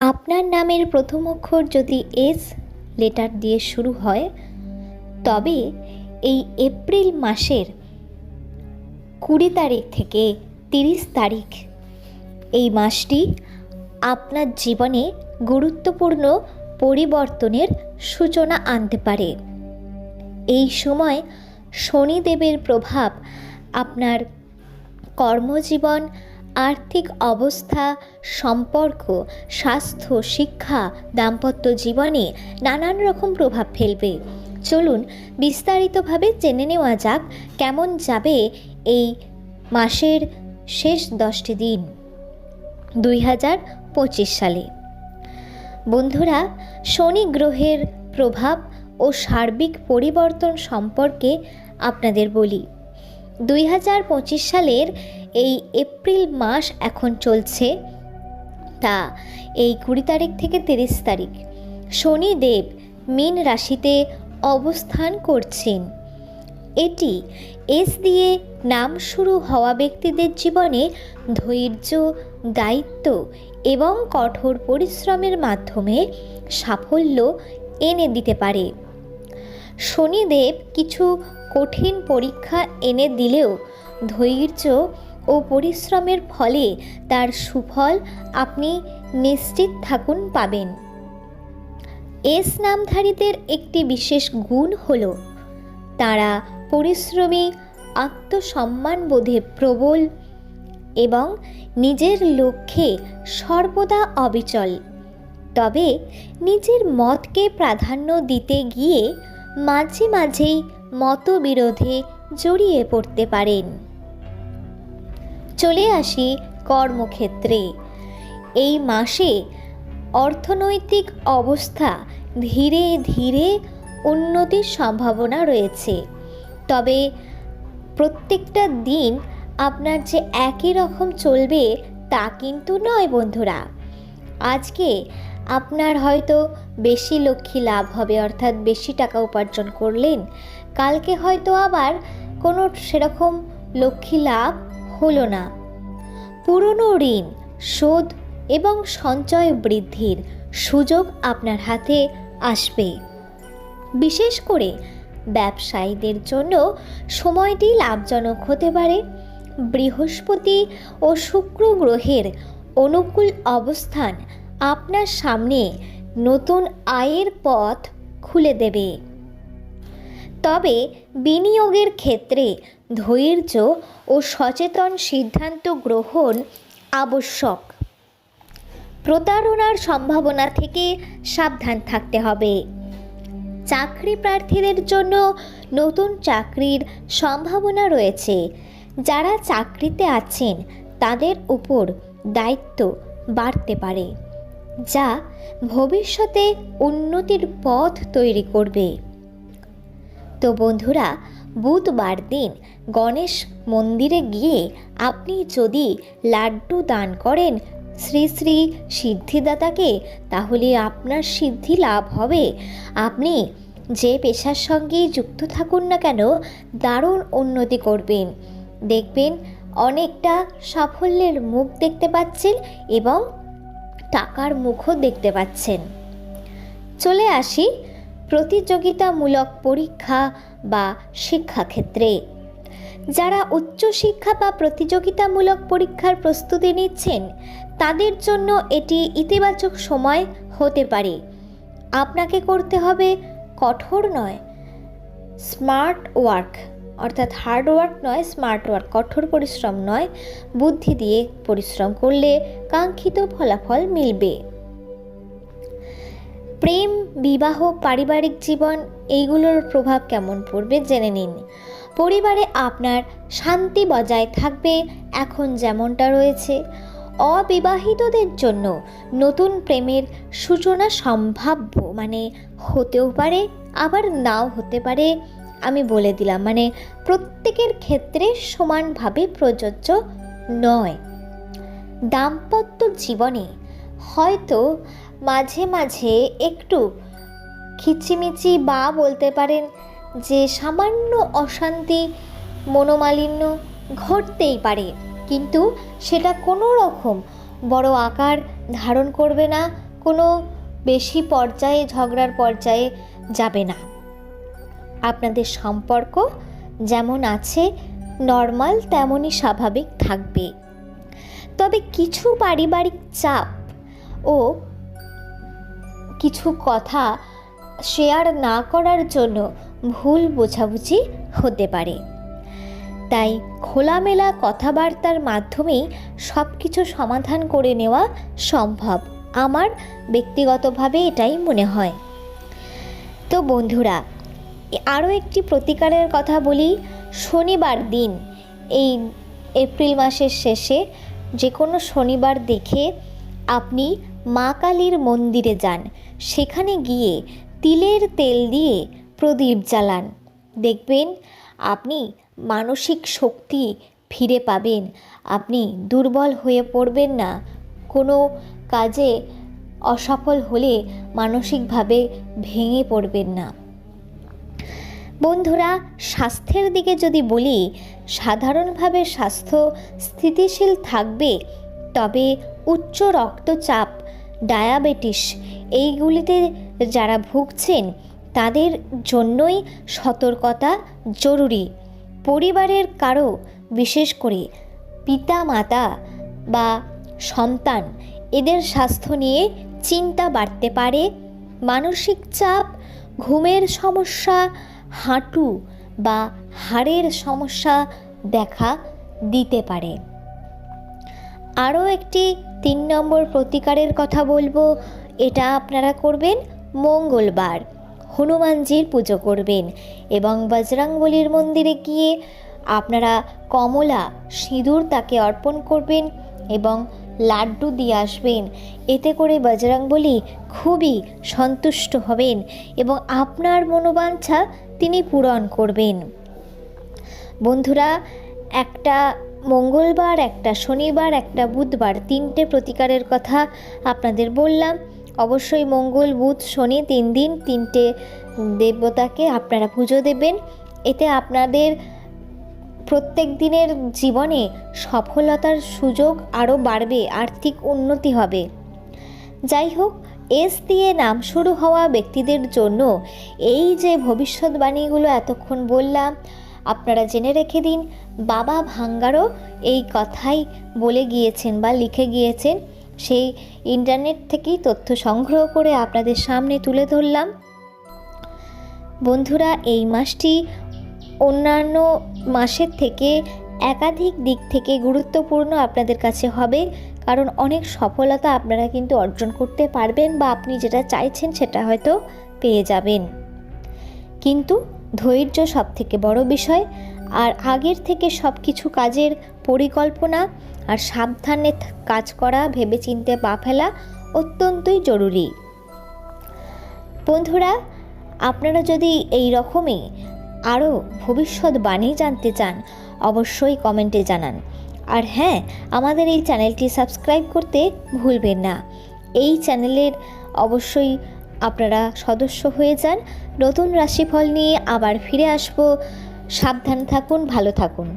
আপনার নামের প্রথম অক্ষর যদি এস, লেটার দিয়ে শুরু হয়, তবে এই এপ্রিল মাসের কুড়ি তারিখ থেকে তিরিশ তারিখ এই মাসটি আপনার জীবনে গুরুত্বপূর্ণ পরিবর্তনের সূচনা আনতে পারে। এই সময় শনিদেবের প্রভাব আপনার কর্মজীবন আর্থিক অবস্থা, সম্পর্ক, স্বাস্থ্য, শিক্ষা, দাম্পত্য জীবনে নানান রকম প্রভাব ফেলবে। চলুন বিস্তারিতভাবে জেনে নেওয়া যাক কেমন যাবে এই মাসের শেষ দশটি দিন, দুই হাজার পঁচিশ সালে। বন্ধুরা, শনি গ্রহের প্রভাব ও সার্বিক পরিবর্তন সম্পর্কে আপনাদের বলি। দুই হাজার পঁচিশ সালের এই এপ্রিল মাস এখন চলছে। তা এই কুড়ি তারিখ থেকে তিরিশ তারিখ। শনিদেব মীন রাশিতে অবস্থান করছেন। এটি এস দিয়ে নাম শুরু হওয়া ব্যক্তিদের জীবনে ধৈর্য, দায়িত্ব এবং কঠোর পরিশ্রমের মাধ্যমে সাফল্য এনে দিতে পারে। শনিদেব কিছু কঠিন পরীক্ষা এনে দিলেও ধৈর্য ও পরিশ্রমের ফলে তার সুফল আপনি নিশ্চিত থাকুন পাবেন। এস নামধারীদের একটি বিশেষ গুণ হল, তারা পরিশ্রমী আত্মসম্মানবোধে প্রবল এবং নিজের লক্ষ্যে সর্বদা অবিচল। তবে নিজের মতকে প্রাধান্য দিতে গিয়ে মাঝে মাঝেই মতবিরোধে জড়িয়ে পড়তে পারেন। চলে আসি কর্মক্ষেত্রে। এই মাসে অর্থনৈতিক অবস্থা ধীরে ধীরে উন্নতির সম্ভাবনা রয়েছে। তবে প্রত্যেকটা দিন আপনার যে একই রকম চলবে তা কিন্তু নয় বন্ধুরা। আজকে আপনার হয়তো বেশি লক্ষ্মী লাভ হবে, অর্থাৎ বেশি টাকা উপার্জন করলেন। কালকে হয়তো আবার কোনো সেরকম লক্ষ্মী লাভ হলো না। পুরনো ঋণ, শোধ এবং সঞ্চয় বৃদ্ধির সুযোগ আপনার হাতে আসবে। বিশেষ করে ব্যবসায়ীদের জন্য সময়টি লাভজনক হতে পারে। বৃহস্পতি ও শুক্র গ্রহের অনুকূল অবস্থান আপনার সামনে নতুন আয়ের পথ খুলে দেবে। তবে বিনিয়োগের ক্ষেত্রে ধৈর্য ও সচেতন সিদ্ধান্ত গ্রহণ আবশ্যক। প্রতারণার সম্ভাবনা থেকে সাবধান থাকতে হবে। চাকরি প্রার্থীদের জন্য নতুন চাকরির সম্ভাবনা রয়েছে। যারা চাকরিতে আছেন, তাদের উপর দায়িত্ব বাড়তে পারে, যা ভবিষ্যতে উন্নতির পথ তৈরি করবে। তো বন্ধুরা বুধবার দিন গণেশ মন্দিরে গিয়ে আপনি যদি লাড্ডু দান করেন শ্রী শ্রী সিদ্ধিদাতাকে, তাহলে আপনার সিদ্ধি লাভ হবে। আপনি যে পেশার সঙ্গে যুক্ত থাকুন না কেন, দারুণ উন্নতি করবেন। দেখবেন অনেকটা সাফল্যের মুখ দেখতে পাচ্ছেন এবং টাকার মুখও দেখতে পাচ্ছেন। চলে আসি। প্রতিযোগিতামূলক পরীক্ষা বা শিক্ষাক্ষেত্রে। যারা উচ্চশিক্ষা বা প্রতিযোগিতামূলক পরীক্ষার প্রস্তুতি নিচ্ছেন, তাদের জন্য এটি ইতিবাচক সময় হতে পারে। আপনাকে করতে হবে কঠোর নয়, স্মার্ট ওয়ার্ক, অর্থাৎ হার্ড ওয়ার্ক নয়, স্মার্ট ওয়ার্ক, কঠোর পরিশ্রম নয়, বুদ্ধি দিয়ে পরিশ্রম করলে কাঙ্ক্ষিত ফলাফল মিলবে। প্রেম বিবাহ, পারিবারিক জীবন, এইগুলোর প্রভাব কেমন পড়বে জেনে নিন। পরিবারে আপনার শান্তি বজায় থাকবে এখন যেমনটা রয়েছে। অবিবাহিতদের জন্য নতুন প্রেমের সূচনা সম্ভাব্য মানে হতেও পারে, আবার নাও হতে পারে, আমি বলে দিলাম। মানে প্রত্যেকের ক্ষেত্রে সমানভাবে প্রযোজ্য নয়। দাম্পত্য জীবনে হয়তো মাঝে মাঝে একটু খিচিমিচি বা বলতে পারেন যে সামান্য অশান্তি, মনোমালিন্য ঘটতেই পারে। কিন্তু সেটা কোনো রকম বড় আকার ধারণ করবে না, কোনো বেশি পর্যায়ে, ঝগড়ার পর্যায়ে যাবে না। আপনাদের সম্পর্ক যেমন আছে, নর্মাল তেমনই স্বাভাবিক থাকবে। তবে কিছু পারিবারিক চাপ ও কিছু কথা শেয়ার না করার জন্য ভুল বোঝাবুঝি হতে পারে। তাই খোলামেলা কথাবার্তার মাধ্যমেই সব কিছু সমাধান করে নেওয়া সম্ভব। আমার ব্যক্তিগতভাবে এটাই মনে হয়। তো বন্ধুরা আরও একটি প্রতিকারের কথা বলি। শনিবার দিন, এই এপ্রিল মাসের শেষে যে কোনো শনিবার দেখে আপনি মা কালীর মন্দিরে যান। সেখানে গিয়ে তিলের তেল দিয়ে প্রদীপ জ্বালান। দেখবেন আপনি মানসিক শক্তি ফিরে পাবেন। আপনি দুর্বল হয়ে পড়বেন না। কোনো কাজে অসফল হলে মানসিকভাবে ভেঙে পড়বেন না। বন্ধুরা, স্বাস্থ্যের দিকে যদি বলি, সাধারণভাবে স্বাস্থ্য স্থিতিশীল থাকবে, তবে উচ্চ রক্তচাপ, ডায়াবেটিস এইগুলিতে যারা ভুগছেন, তাদের জন্যই সতর্কতা জরুরি। পরিবারের কারও, বিশেষ করে পিতা মাতা বা সন্তান, এদের স্বাস্থ্য নিয়ে চিন্তা বাড়তে পারে, মানসিক চাপ, ঘুমের সমস্যা, হাঁটু বা হাড়ের সমস্যা দেখা দিতে পারে। আরও একটি তিন নম্বর প্রতিকারের কথা বলব, এটা আপনারা করবেন। মঙ্গলবার। হনুমানজির পুজো করবেন এবং বজরাঙ্গলির মন্দিরে গিয়ে আপনারা কমলা, সিঁদুর তাকে অর্পণ করবেন এবং লাড্ডু দিয়ে আসবেন। এতে করে বজরংবলী খুবই সন্তুষ্ট হবেন এবং আপনার মনোবাঞ্ছা তিনি পূরণ করবেন। বন্ধুরা, একটা মঙ্গলবার, একটা শনিবার, একটা বুধবার তিনটে প্রতিকারের কথা আপনাদের বললাম। অবশ্যই মঙ্গল, বুধ, শনি তিন দিন তিনটে দেবতাকে আপনারা পুজো দেবেন। এতে আপনাদের প্রত্যেক দিনের জীবনে সফলতার সুযোগ আরও বাড়বে, আর্থিক উন্নতি হবে। যাই হোক, এস দিয়ে নাম শুরু হওয়া ব্যক্তিদের জন্য এই যে ভবিষ্যৎবাণীগুলো এতক্ষণ বললাম, আপনারা জেনে রেখে দিন, বাবা ভাঙ্গারও এই কথাই বলে গিয়েছেন বা লিখে গিয়েছেন। সেই ইন্টারনেট থেকেই তথ্য সংগ্রহ করে আপনাদের সামনে তুলে ধরলাম। বন্ধুরা, এই মাসটি অন্যান্য মাসের থেকে একাধিক দিক থেকে গুরুত্বপূর্ণ আপনাদের কাছে হবে, কারণ অনেক সফলতা আপনারা কিন্তু অর্জন করতে পারবেন বা আপনি যেটা চাইছেন সেটা হয়তো পেয়ে যাবেন। কিন্তু ধৈর্য সব থেকে বড় বিষয়, আর আগের থেকে সব কিছু কাজের পরিকল্পনা আর সাবধানে কাজ করা, ভেবেচিন্তে পা ফেলা অত্যন্তই জরুরি। বন্ধুরা, আপনারা যদি এই রকমই আরও ভবিষ্যৎবাণী জানতে চান, অবশ্যই কমেন্টে জানান। আর হ্যাঁ আমাদের এই চ্যানেলটি সাবস্ক্রাইব করতে ভুলবেন না। এই চ্যানেলের অবশ্যই আপনারা সদস্য হয়ে যান। নতুন রাশিফল নিয়ে আবার ফিরে আসব। সাবধান থাকুন ভালো থাকুন।